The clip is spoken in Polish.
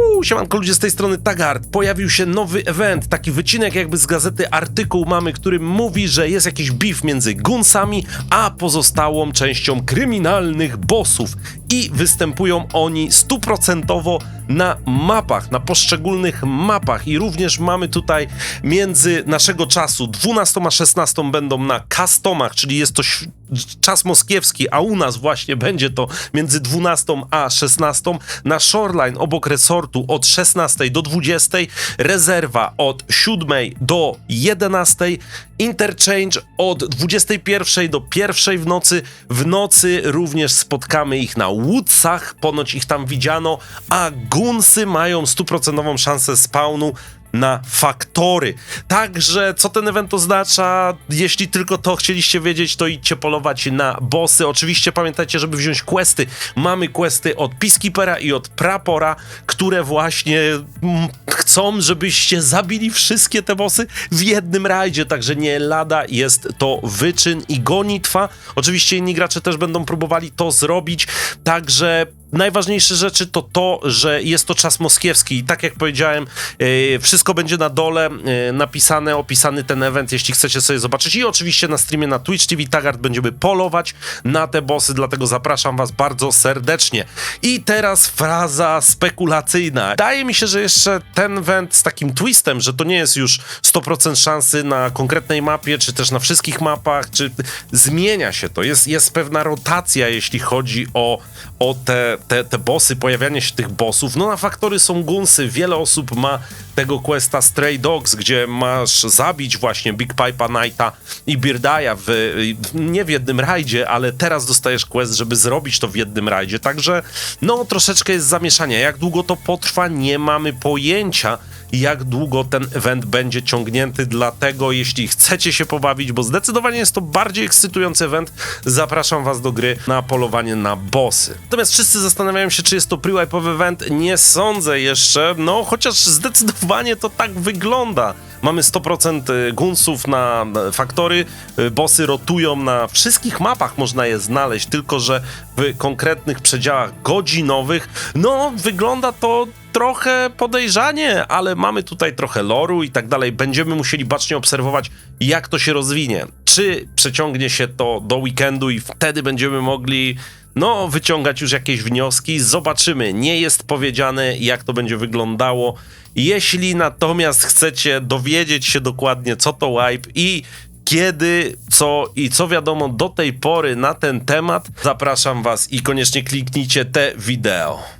Uuu, siemanko ludzie z tej strony Tagart. Pojawił się nowy event, taki wycinek jakby z gazety artykuł mamy, który mówi, że jest jakiś beef między Gunsami, a pozostałą częścią kryminalnych bossów. I występują oni stuprocentowo na mapach, na poszczególnych mapach. I również mamy tutaj między naszego czasu 12 a 16 będą na customach, czyli jest to czas moskiewski, a u nas właśnie będzie to między 12 a 16 na Shoreline obok resortu od 16 do 20, rezerwa od 7 do 11, interchange od 21 do 1 w nocy. W nocy również spotkamy ich na Woodsach, ponoć ich tam widziano, a Gunsy mają stuprocentową szansę spawnu na faktory. Także co ten event oznacza? Jeśli tylko to chcieliście wiedzieć, to idźcie polować na bossy. Oczywiście pamiętajcie, żeby wziąć questy. Mamy questy od Peacekeepera i od Prapora, które właśnie mm, chcą, żebyście zabili wszystkie te bossy w jednym rajdzie. Także nie lada jest to wyczyn i gonitwa. Oczywiście inni gracze też będą próbowali to zrobić. Także najważniejsze rzeczy to to, że jest to czas moskiewski i tak jak powiedziałem, yy, wszystko będzie na dole yy, napisane, opisany ten event, jeśli chcecie sobie zobaczyć i oczywiście na streamie na Twitch TV Tagart będziemy polować na te bossy, dlatego zapraszam was bardzo serdecznie. I teraz fraza spekulacyjna. Wydaje mi się, że jeszcze ten event z takim twistem, że to nie jest już 100% szansy na konkretnej mapie, czy też na wszystkich mapach, czy zmienia się to. Jest, jest pewna rotacja, jeśli chodzi o, o te, te, te bossy, pojawianie się tych bossów. No na faktory są gunsy, wiele osób ma tego questa Stray Dogs, gdzie masz zabić właśnie Big Pipe'a Knighta i Birdaya w, nie w jednym rajdzie, ale teraz dostajesz quest, żeby zrobić to w jednym rajdzie. Także no troszeczkę jest zamieszanie. Jak długo to potrwa, nie mamy pojęcia jak długo ten event będzie ciągnięty. Dlatego, jeśli chcecie się pobawić, bo zdecydowanie jest to bardziej ekscytujący event, zapraszam Was do gry na polowanie na bossy. Natomiast wszyscy zastanawiają się, czy jest to pre-wipe'owy event. Nie sądzę jeszcze, no chociaż zdecydowanie to tak wygląda. Mamy 100% gunsów na na faktory, y, bossy rotują na wszystkich mapach, można je znaleźć, tylko że w konkretnych przedziałach godzinowych. No, wygląda to trochę podejrzanie, ale mamy tutaj trochę loru i tak dalej. Będziemy musieli bacznie obserwować, jak to się rozwinie. Czy przeciągnie się to do weekendu i wtedy będziemy mogli no, wyciągać już jakieś wnioski. Zobaczymy. Nie jest powiedziane, jak to będzie wyglądało. Jeśli natomiast chcecie dowiedzieć się dokładnie, co to wipe i kiedy, co i co wiadomo do tej pory na ten temat, zapraszam Was i koniecznie kliknijcie te wideo.